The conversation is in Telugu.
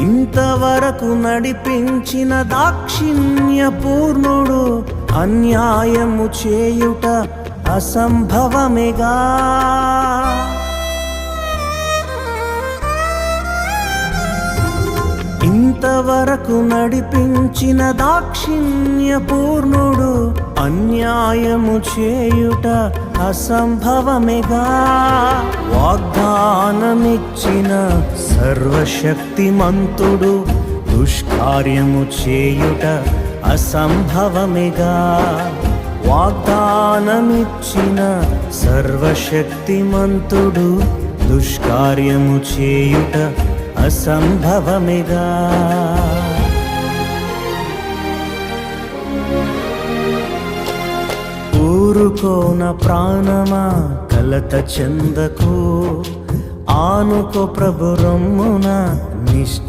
ఇంతవరకు నడిపించిన దాక్షిణ్య పూర్ణుడు అన్యాయము చేయుట అసంభవమేగా. ఇంతవరకు నడిపించిన దాక్షిణ్య పూర్ణుడు అన్యాయము చేయుట అసంభవమేగా. వాగ్దానమిచ్చిన సర్వశక్తిమంతుడు దుష్కార్యము చేయుట అసంభవమిగా. వాగ్దానమిచ్చిన సర్వశక్తిమంతుడు దుష్కార్యము చేయుట అసంభవమిగా. ఊరుకోన ప్రాణమా కలత చెందకు. ఆనుకో ప్రభు రమ్మున నిశ్చ